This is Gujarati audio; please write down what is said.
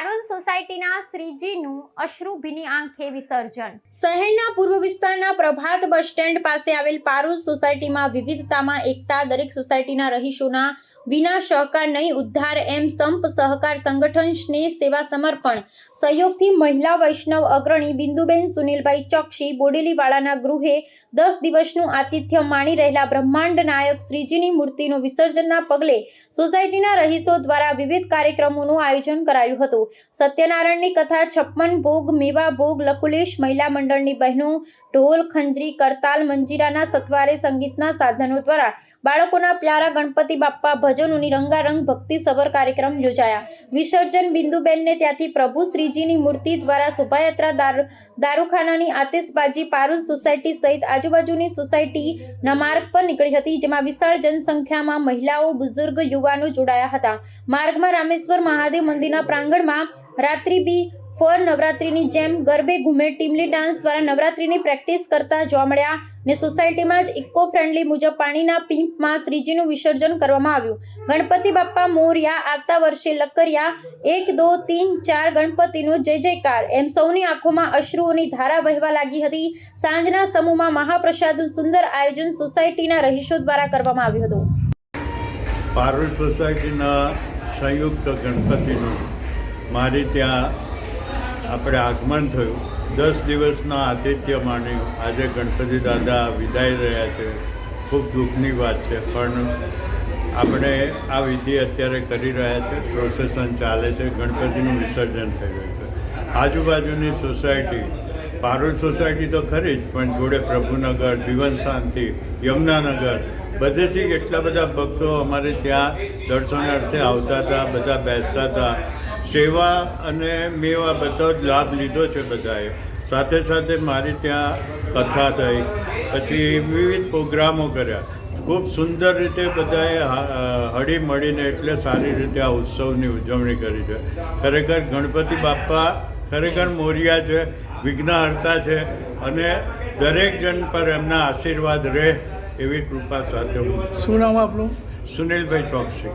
સોસાયટીના શ્રીજીનું અશ્રુભીની આંખે વિસર્જન. શહેરના પૂર્વ વિસ્તારના પ્રભાત બસ સ્ટેન્ડ પાસે આવેલ પારુલ સોસાયટીમાં વિવિધતામાં એકતા દરેક સોસાયટીના રહીશોના વિના સહકાર નહીં ઉદ્ધાર એમ સંપ સહકાર સંગઠન સ્નેહ સેવા સમર્પણ. સહયોગથી મહિલા વૈષ્ણવ અગ્રણી બિંદુબેન સુનિલભાઈ ચોકસી બોડેલીવાળાના ગૃહે દસ દિવસનું આતિથ્ય માણી રહેલા બ્રહ્માંડ નાયક શ્રીજીની મૂર્તિનું વિસર્જનના પગલે સોસાયટીના રહીશો દ્વારા વિવિધ કાર્યક્રમોનું આયોજન કરાયું હતું. સત્યનારાયણની કથા, છપ્પન ભોગ, મેવા ભોગ, લકુલેશ મહિલા મંડળની બહેનો, ઢોલ ખંજરી, કરતાલ, મંજીરાના સથવારે સંગીતના સાધનો દ્વારા બાળકોના પ્યારા, ગણપતિ બાપ્પા, ભજનોની રંગારંગ ભક્તિસભર કાર્યક્રમ યોજાયા. વિસર્જન બિંદુબેનને ત્યાંથી પ્રભુ શ્રીજીની મૂર્તિ દ્વારા શોભાયાત્રા દારૂ, દારૂખાનાની આતિશબાજી પારુલ સોસાયટી સહિત આજુબાજુની સોસાયટીના માર્ગ પર નીકળી હતી, જેમાં વિશાળ જનસંખ્યામાં મહિલાઓ, બુઝુર્ગ, યુવાનો જોડાયા હતા. માર્ગમાં રામેશ્વર મહાદેવ મંદિરના પ્રાંગણમાં રાત્રિ બી ફોર નવરાત્રિની જેમ ગરબે ઘૂમે ટીમલી ડાન્સ દ્વારા નવરાત્રિની પ્રેક્ટિસ કરતા જોવા મળ્યા ને સોસાયટીમાં જ ઇકો ફ્રેન્ડલી મુજબ પાણીના પીંપમાં શ્રીજીનું વિસર્જન કરવામાં આવ્યું. ગણપતિ બાપ્પા મોર્યા આવતા વર્ષે લકરિયા, એક, દો, તીન, ચાર ગણપતિનો જય જયકાર એમ સૌની આંખોમાં અશ્રુઓની ધારા વહેવા લાગી હતી. સાંજના સમૂહમાં મહાપ્રસાદનું સુંદર આયોજન સોસાયટીના રહીશો દ્વારા કરવામાં આવ્યું હતું. પારુલ સોસાયટીના સંયુક્ત ગણપતિનું. મારી ત્યાં આપણે આગમન થયું. દસ દિવસના આતિથ્ય માણ્યું આજે ગણપતિ દાદા વિદાય રહ્યા છે. ખૂબ દુઃખની વાત છે, પણ આપણે આ વિધિ અત્યારે કરી રહ્યા છે. પ્રોસેસન ચાલે છે, ગણપતિનું વિસર્જન થઈ રહ્યું છે. આજુબાજુની સોસાયટી, પારૂલ સોસાયટી તો ખરી જ, પણ જોડે પ્રભુનગર, જીવન શાંતિ, યમુનાનગર, બધેથી એટલા બધા ભક્તો અમારે ત્યાં દર્શનાર્થે આવતા હતા, બધા બેસતા હતા. સેવા અને મેવા બધો જ લાભ લીધો છે બધાએ. સાથે સાથે મારી ત્યાં કથા થઈ પછી વિવિધ પ્રોગ્રામો કર્યા. ખૂબ સુંદર રીતે બધાએ હળી મળીને એટલે સારી રીતે આ ઉત્સવની ઉજવણી કરી છે. ખરેખર ગણપતિ બાપ્પા ખરેખર મોરિયા છે વિઘ્નહર્તા છે અને દરેક જન પર એમના આશીર્વાદ રહે એવી કૃપા સાથે હું શું નામ આપણું સુનિલભાઈ ચોકસી.